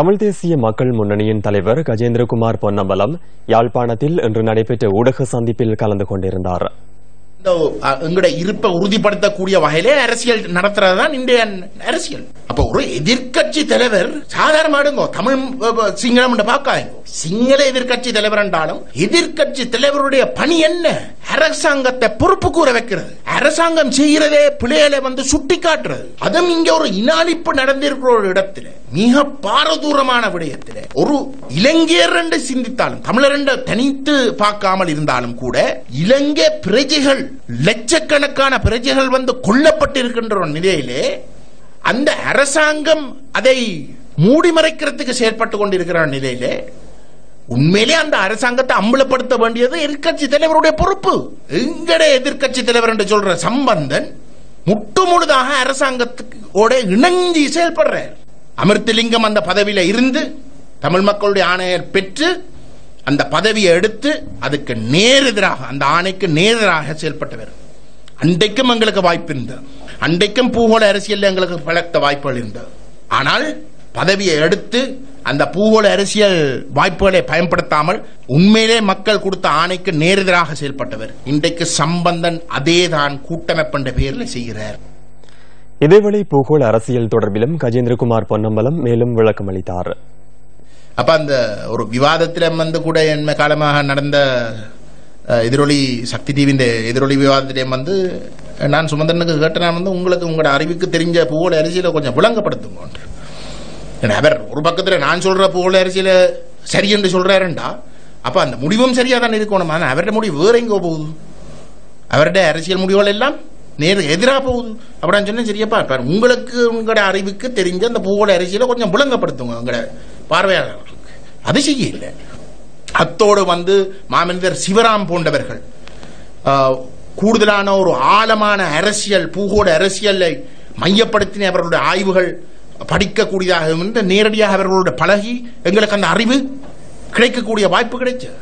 தமிழ் தேசிய மக்கள் முன்னணியின் தலைவர் கஜேந்திரகுமார் பொன்னம்பலம் யாழ்ப்பாணத்தில் இன்று நடைபெற்ற ஊடக சந்திப்பில் கலந்து கொண்டிருந்தார். எங்களுடைய இருப்பை உறுதிப்படுத்தக்கூடிய வகையிலே அரசியல் நடத்துறது தான் இந்திய அரசியல். அப்ப ஒரு எதிர்கட்சி தலைவர் சாதாரணமாடுங்கோ தமிழ் சிங்களம் பார்க்காதீங்க. சிங்கள எதிர்கட்சி தலைவர் என்றாலும் எதிர்கட்சி தலைவருடைய பணி என்ன? அரசாங்கத்தை பொறுப்பு கூற வைக்கிறது. அரசாங்கம் செய்கிறதே பிள்ளைகளை வந்து சுட்டி காட்டுறது அதுவும் இங்க ஒரு இனாலிப்பு நடந்திருக்கிற ஒரு இடத்துல மிக பாரதூரமான விடயத்தில் ஒரு இலங்கையர் என்று சிந்தித்தாலும் தமிழர் என்று தனித்து பார்க்காமல் இருந்தாலும் கூட இலங்கை பிரஜைகள் லட்சக்கணக்கான பிரஜைகள் வந்து கொல்லப்பட்டிருக்கின்ற ஒரு நிலையிலே அந்த அரசாங்கம் அதை மூடி மறைக்கிறதுக்கு செயற்பட்டு கொண்டிருக்கிற நிலையிலே உண்மையிலே அந்த அரசாங்கத்தை அம்பலப்படுத்த வேண்டியது எதிர்க்கட்சி தலைவருடைய பொறுப்பு. எங்கட எதிர்க்கட்சி தலைவர் என்று சொல்ற சம்பந்தன் முட்டு முழுதாக அரசாங்கத்துக்கோட இணங்கி செயல்படுறார். அமிர்தலிங்கம் அந்த பதவியில இருந்து தமிழ் மக்களுடைய ஆணையர் பெற்று அந்த பதவியை எடுத்து அதுக்கு நேரெதிராக அந்த ஆணைக்கு நேரெதிராக செயல்பட்டவர். அன்றைக்கும் எங்களுக்கு வாய்ப்பு இருந்தது. அன்றைக்கும் பூகோள அரசியல் எங்களுக்கு பலத்த வாய்ப்புகள் இருந்தது. ஆனால் பதவியை எடுத்து அந்த பூகோள அரசியல் வாய்ப்புகளை பயன்படுத்தாமல் உண்மையிலே மக்கள் கொடுத்த ஆணைக்கு நேரெதிராக செயல்பட்டவர். இன்றைக்கு சம்பந்தன் அதேதான் கூட்டமைப்பு என்ற பெயரில் செய்கிறார். இதேவேளை பூகோள அரசியல் தொடர்பிலும் கஜேந்திரகுமார் பொன்னம்பலம் மேலும் விளக்கம் அளித்தார். அப்ப அந்த ஒரு விவாதத்துல வந்து கூட என்ன காலமாக நடந்த எதிரொலி சக்தி டிவியின் எதிரொலி விவாதத்திலே வந்து நான் சுமந்திரனுக்கு கேட்ட நான் வந்து உங்களுக்கு உங்களோட அறிவுக்கு தெரிஞ்ச பூவோட அரிசியில கொஞ்சம் விளங்கப்படுத்துங்க. அவர் ஒரு பக்கத்துல நான் சொல்ற பூவோட அரசியல சரி என்று சொல்றாருண்டா? அப்ப அந்த முடிவும் சரியா தான் இருக்கணும். ஆனா அவருடைய முடிவு வேற எங்கோ போகுது. அவருடைய அரசியல் முடிவுகள் எல்லாம் நேர் எதிராக போகுது. அப்படின்னு சொன்னா சரியாப்பா. இருப்பார் உங்களுக்கு உங்களோட அறிவுக்கு தெரிஞ்ச அந்த பூவோட அரசியலை கொஞ்சம் விளங்கப்படுத்துங்க உங்களோட பார்வையாளர்களுக்கு. அது செய்ய இல்லை. அத்தோடு வந்து மாமனிதர் சிவராம் போன்றவர்கள் ஆஹ், கூடுதலான ஒரு ஆழமான அரசியல் பூகோட அரசியலை மையப்படுத்தின அவர்களுடைய ஆய்வுகள் படிக்கக்கூடியதாக இருந்து நேரடியாக அவர்களோட பழகி எங்களுக்கு அந்த அறிவு கிடைக்கக்கூடிய வாய்ப்பு கிடைச்சது.